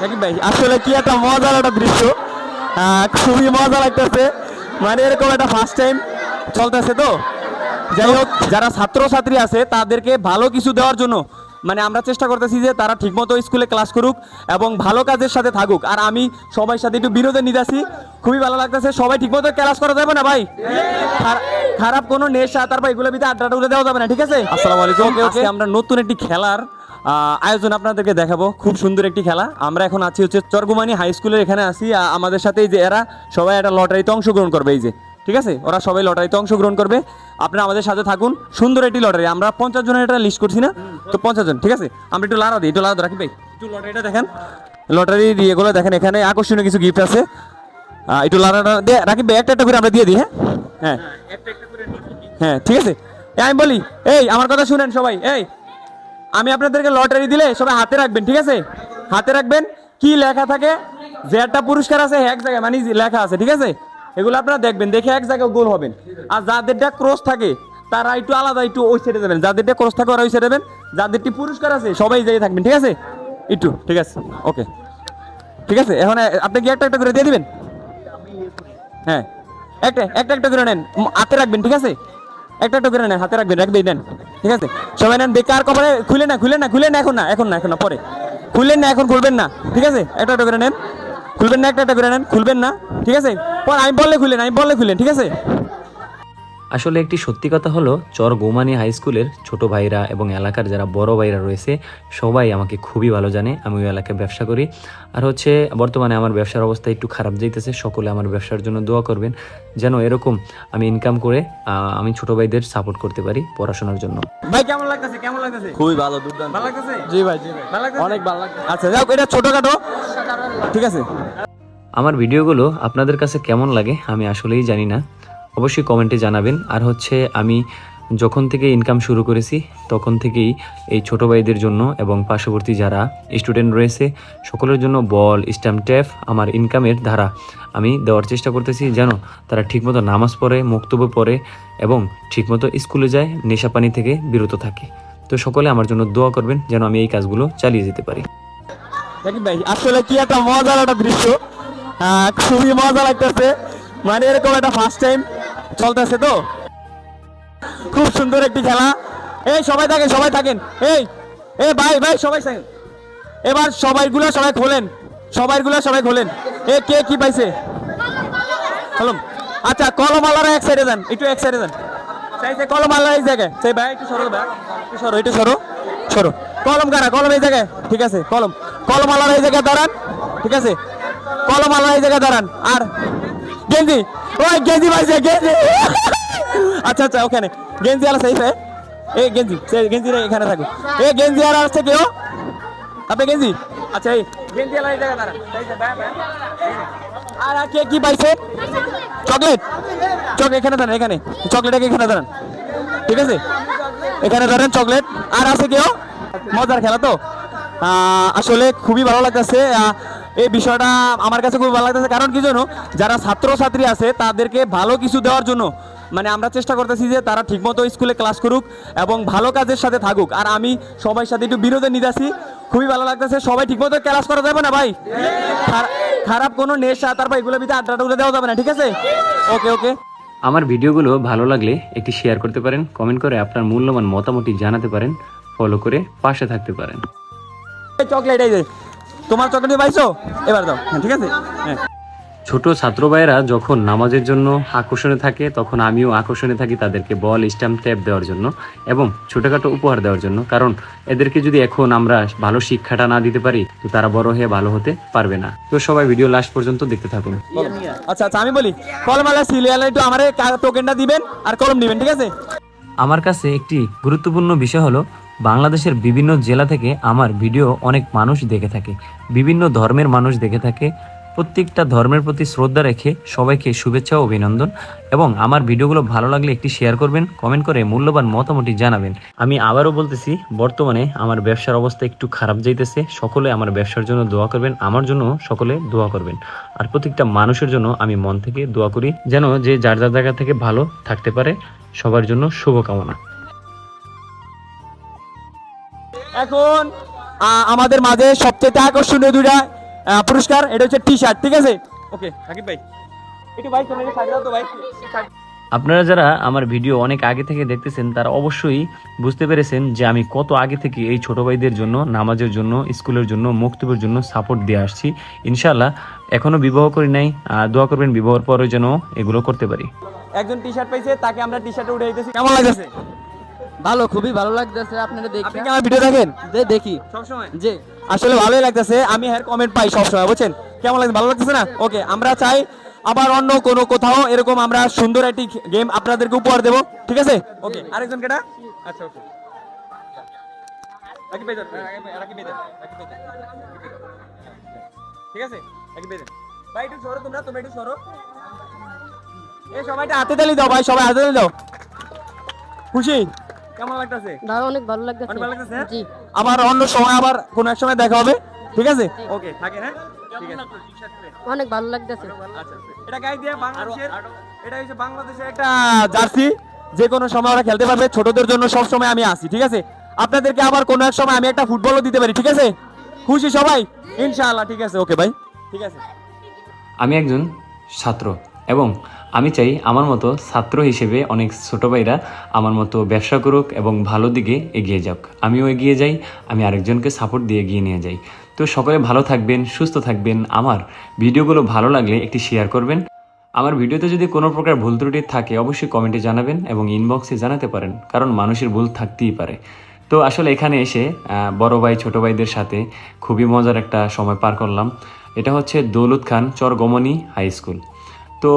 নাকি ভাই আসলে কি একটা মজার একটা দৃশ্য। খুবই মজা লাগতেছে। মানে এরকম একটা ফার্স্ট টাইম চলতেছে তো। যাই হোক যারা ছাত্রছাত্রী আছে তাদেরকে ভালো কিছু দেওয়ার জন্য মানে আমরা চেষ্টা করতেছি যে তারা ঠিকমতো স্কুলে ক্লাস করুক এবং ভালো কাজের সাথে থাকুক। আর আমি সবার সাথে একটু বিনোদন নিতেছি খুবই ভালো লাগতেছে। সবাই ঠিকমতো ক্লাস করা যাবে না ভাই? খারা- খারাপ কোনো নেশা তারপর এগুলো ভিতরে আড্ডা উড়ে দেওয়া যাবে না ঠিক আছে? আসসালামু আলাইকুম। আমরা নতুন একটি খেলার আয়োজন আপনাদেরকে দেখাবো। খুব সুন্দর একটি খেলা। আমরা এখন আছি হচ্ছে চরগুমানি হাই স্কুলের এখানে আছি। আমাদের সাথে যে এরা সবাই একটা লটারিতে অংশগ্রহণ করবে এই যে, ঠিক আছে? ওরা সবাই লটারিতে অংশগ্রহণ করবে। আপনারা আমাদের সাথে থাকুন। সুন্দর একটি লটারি। আমরা পঞ্চাশ জনের একটা লিস্ট করছি না? তো পঞ্চাশ জন, ঠিক আছে? আমরা একটু লাড়া দিই, একটু লাড়া রাখি ভাই। একটু লটারিটা দেখেন। লটারির ইয়েগুলো দেখেন, এখানে আকর্ষণীয় কিছু গিফট আছে। একটু লাড়াটা দিয়ে রাখি ভাই, একটা একটা করে আমরা দিয়ে দিই হ্যাঁ? হ্যাঁ। হ্যাঁ ঠিক আছে? আমি বলি, এই, আমার কথা শুনেন সবাই, এই। আমি আপনাদেরকে লটারি দিলে সবাই হাতে রাখবেন, ঠিক আছে? হাতে রাখবেন, কি লেখা থাকে? যে একটা পুরস্কার আছে, এক জায়গায় মানে লেখা আছে, ঠিক আছে? এগুলো আপনারা দেখবেন, দেখে এক জায়গায় গোল হবেন। আর যাদেরটা ক্রস থাকে, তারা একটু আলাদা, একটু ওই সাইডে যাবেন। যাদেরটা ক্রস থাকে, ওরা ওই সাইডে যাবেন। যাদেরটি পুরস্কার আছে, সবাই জায়গায় থাকবেন, ঠিক আছে? একটু, ঠিক আছে? ওকে ঠিক আছে? এখন আপনি কি একটা একটা করে দিয়ে দিবেন? হ্যাঁ। একটা একটা একটা করে নেন। হাতে রাখবেন, ঠিক আছে? একটা একটা করে নেন, হাতে রাখবেন রাখবেন নেন ঠিক আছে? সবাই নেন বেকার কপালে খুলে না খুলে না খুলে না, এখন না এখন না এখন না, পরে। খুললেন না, এখন খুলবেন না, ঠিক আছে? একটা একটা নেন। খুলবেন না, একটা একটা নেন, খুলবেন না, ঠিক আছে? পর, আমি বললে খুলেন আমি বললে খুলেন ঠিক আছে? আসলে একটি সত্যি কথা হলো চর গোমানি হাই স্কুলের ছোট ভাইরা এবং এলাকার যারা বড় ভাইরা রয়েছে সবাই আমাকে খুবই ভালো জানে। আমি ওই এলাকায় ব্যবসা করি। আর হচ্ছে বর্তমানে আমার ব্যবসার অবস্থা একটু খারাপ যাইতেছে সকলে আমার ব্যবসার জন্য দোয়া করবেন যেন এরকম আমি ইনকাম করে আমি ছোট ভাইদের সাপোর্ট করতে পারি পড়াশোনার জন্য। ভাই কেমন লাগতেছে? কেমন লাগতেছে? খুবই ভালো দুর্দান্ত। ভালো লাগতেছে? জি ভাই জি ভাই। ভালো লাগতেছে? অনেক ভালো লাগছে আচ্ছা যাও এটা ছোটখাটো। ঠিক আছে? আমার ভিডিওগুলো আপনাদের কাছে কেমন লাগে আমি আসলেই জানি না। অবশ্যই কমেন্টে জানাবেন। আর হচ্ছে আমি যখন থেকে ইনকাম শুরু করেছি, তখন থেকেই এই ছোট ভাইদের জন্য এবং পার্শ্ববর্তী যারা স্টুডেন্ট রয়েছে, সকলের জন্য বল স্ট্যাম্প ট্যাপ আমার ইনকামের ধারা আমি দেওয়ার চেষ্টা করতেছি যেন তারা ঠিকমতো নামাজ পড়ে, মুক্তব্য পড়ে এবং ঠিকমতো স্কুলে যায় নেশাপানি থেকে বিরত থাকে। তো সকলে আমার জন্য দোয়া করবেন যেন আমি এই কাজগুলো চালিয়ে যেতে পারি। আসলে কি একটা মজার একটা দৃশ্য। খুবই মজা লাগতেছে। মানে এরকম একটা ফার্স্ট টাইম চলতেছে তো? খুব সুন্দর একটি খেলা। এই, সবাই থাকেন সবাই থাকেন। এই, এ ভাই ভাই, সবাই থাকেন। এবার সবাইগুলো সবাই খোলেন। সবাইগুলো সবাই খোলেন। এ, কে কি পাইছে? কলম। আচ্ছা কলম এক সাইডে যান একটু এক সাইডে যান চাইছে কলম এই জায়গায়। সেই ভাই, একটু সরো, ভাই। সরো, একটু সরো। সরো। কলম কারা? কলম এই জায়গায়? ঠিক আছে, কলম। কলম এই জায়গায় দাঁড়ান। ঠিক আছে। কলম এই জায়গায় দাঁড়ান। আর, গেঞ্জি। গেঞ্জি পাইছে গেঞ্জি। আচ্ছা আচ্ছা ওখানে। গেঞ্জি গেঞ্জি গেঞ্জি এখানে থাকো। এই গেঞ্জি আসছে কেউ? আপনি গেঞ্জি? আচ্ছা এই গেঞ্জি ভাই। আর কে, কি পাইছে? চকলেট। চক, এখানে দাঁড়ান, এখানে। চকলেট এখানে দাঁড়ান? ঠিক আছে? এখানে ধরেন চকলেট। আর আছে কেউ? মজার খেলা তো? আসলে খুবই ভালো লাগতেছে। এই বিষয়টা আমার কাছে খুব ভালো লাগতেছে। কারণ কি জানো যারা ছাত্রছাত্রী আছে তাদেরকে ভালো কিছু দেওয়ার জন্য মানে আমরা চেষ্টা করতেছি যে তারা ঠিকমতো স্কুলে ক্লাস করুক এবং ভালো কাজের সাথে থাকুক। আর আমি সবার সাথে একটু বিনোদন নিতেছি খুবই ভালো লাগতেছে। সবাই ঠিকমতো ক্লাস করা যাবে না ভাই? খারা- খারাপ কোনো নেশা তারপর এগুলো ভিতরে আড্ডা উড়ে দেওয়া যাবে না ঠিক আছে? ওকে ওকে। আমার ভিডিওগুলো ভালো লাগলে একটি শেয়ার করতে পারেন কমেন্ট করে আপনার মূল্যবান মতামতটি জানাতে পারেন ফলো করে পাশে থাকতে পারেন। চকলেট এই যে। তোমার চকলেট পাইছো? এবার দাও। হ্যাঁ ঠিক আছে? হ্যাঁ। ছোট ছাত্র ভাইয়েরা যখন নামাজের জন্য আকর্ষণে থাকে তখন আমিও আকর্ষণে থাকি তাদেরকে বল স্ট্যাম্প ট্যাপ দেওয়ার জন্য এবং ছোটখাটো উপহার দেওয়ার জন্য। কারণ এদেরকে যদি এখন আমরা ভালো শিক্ষাটা না দিতে পারি তো তারা বড় হয়ে ভালো হতে পারবে না। তো সবাই ভিডিও লাস্ট পর্যন্ত দেখতে থাকুন। আচ্ছা আচ্ছা আমি বলি কলম আলা সিরিয়াল একটু আমার টোকেনটা দিবেন আর কলম দিবেন ঠিক আছে? আমার কাছে একটি গুরুত্বপূর্ণ বিষয় হলো বাংলাদেশের বিভিন্ন জেলা থেকে আমার ভিডিও অনেক মানুষ দেখে থাকে, বিভিন্ন ধর্মের মানুষ দেখে থাকে, প্রত্যেকটা ধর্মের প্রতি শ্রদ্ধা রেখে সবাইকে শুভেচ্ছা ও অভিনন্দন এবং আমার ভিডিওগুলো ভালো লাগলে একটি শেয়ার করবেন কমেন্ট করে মূল্যবান মতামতটি জানাবেন। আমি আবারও বলতেছি, বর্তমানে আমার ব্যবসার অবস্থা একটু খারাপ যাইতেছে, সকলে আমার ব্যবসার জন্য দোয়া করবেন, আমার জন্য সকলে দোয়া করবেন। আর প্রত্যেকটা মানুষের জন্য আমি মন থেকে দোয়া করি, যেন যে যার যার জায়গা থেকে ভালো থাকতে পারে, সবার জন্য শুভকামনা। এখন আমাদের মাঝে সবচেয়ে আকর্ষণীয় দুইটা পুরস্কার এটা হচ্ছে টি শার্ট ঠিক আছে? ওকে সাকিব ভাই। একটু ভাই তোমরা দাও তো ভাই। আপনারা যারা আমার ভিডিও অনেক আগে থেকে দেখতেছেন তারা অবশ্যই বুঝতে পেরেছেন যে আমি কত আগে থেকে এই ছোট ভাইদের জন্য নামাজের জন্য স্কুলের জন্য মুক্তিবের জন্য সাপোর্ট দিয়ে আসছি। ইনশাল্লাহ এখনও বিবাহ করি নাই আর দোয়া করবেন বিবাহের পরে যেন এগুলো করতে পারি। একজন টি শার্ট পাইছে তাকে আমরা টি শার্টে উঠে দিতেছি কেমন লাগতেছে? ভালো খুবই ভালো লাগতেছে আপনারা আপনি কি আমার ভিডিও দেখেন? যে দেখি। সবসময়? যে আসলে ভালোই লাগতেছে আমি হ্যাঁ কমেন্ট পাই সবসময় বুঝছেন? কেমন লাগছে ভালো লাগতেছে না? ওকে আমরা চাই আবার অন্য কোনো কোথাও এরকম আমরা সুন্দর একটি গেম আপনাদেরকে উপহার দেবো ঠিক আছে? ওকে আরেকজন কেটা? আচ্ছা ওকে। ঠিক আছে? ভাই একটু সরো তোমরা তোমরা একটু সরো। এই সবাইটা হাতে তালি দাও ভাই সবাই হাতে তালি দাও। খুশি? কেমন লাগতেছে? দাদা অনেক ভালো লাগতেছে। অনেক ভালো লাগতেছে? জি। আবার অন্য সময় আবার কোন এক সময় দেখা হবে ঠিক আছে? ওকে থাকে হ্যাঁ? ঠিক আছে। অনেক ভালো লাগতেছে। আচ্ছা এটা গাই দিয়ে বাংলাদেশের এটা হচ্ছে বাংলাদেশের একটা জার্সি। যে কোনো সময় ওরা খেলতে পারবে ছোটদের জন্য সব সময় আমি আসি ঠিক আছে? আপনাদেরকে আবার কোনো এক সময় আমি একটা ফুটবলও দিতে পারি ঠিক আছে? খুশি সবাই? ইনশাআল্লাহ ঠিক আছে। ওকে ভাই। ঠিক আছে। আমি একজন ছাত্র এবং আমি চাই আমার মতো ছাত্র হিসেবে অনেক ছোট ভাইরা আমার মতো ব্যবসা করুক এবং ভালো দিকে এগিয়ে যাক। আমিও এগিয়ে যাই, আমি আরেকজনকে সাপোর্ট দিয়ে এগিয়ে নিয়ে যাই। তো সকলে ভালো থাকবেন, সুস্থ থাকবেন। আমার ভিডিওগুলো ভালো লাগলে একটি শেয়ার করবেন। আমার ভিডিওতে যদি কোনো প্রকার ভুল ত্রুটি থাকে, অবশ্যই কমেন্টে জানাবেন এবং ইনবক্সে জানাতে পারেন, কারণ মানুষের ভুল থাকতেই পারে। তো আসলে এখানে এসে বড় ভাই, ছোট ভাইদের সাথে খুবই মজার একটা সময় পার করলাম। এটা হচ্ছে দৌলত খান চরগমনি হাই স্কুল। তো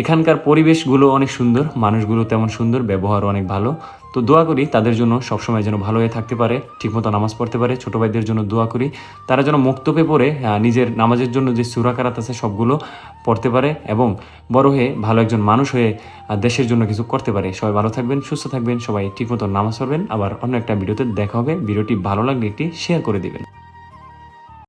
এখানকার পরিবেশগুলো অনেক সুন্দর, মানুষগুলো তেমন সুন্দর ব্যবহার অনেক ভালো। তো দোয়া করি তাদের জন্য সবসময় যেন ভালো হয়ে থাকতে পারে, ঠিকমতো নামাজ পড়তে পারে, ছোট ভাইদের জন্য দোয়া করি। তারা যেন মুক্তপে পড়ে নিজের নামাজের জন্য যে সুরাকারাত আছে সবগুলো পড়তে পারে এবং বড় হয়ে ভালো একজন মানুষ হয়ে দেশের জন্য কিছু করতে পারে। সবাই ভালো থাকবেন, সুস্থ থাকবেন, সবাই ঠিকমতো নামাজ পড়বেন। আবার অন্য একটা ভিডিওতে দেখা হবে। ভিডিওটি ভালো লাগলে একটি শেয়ার করে দিবেন।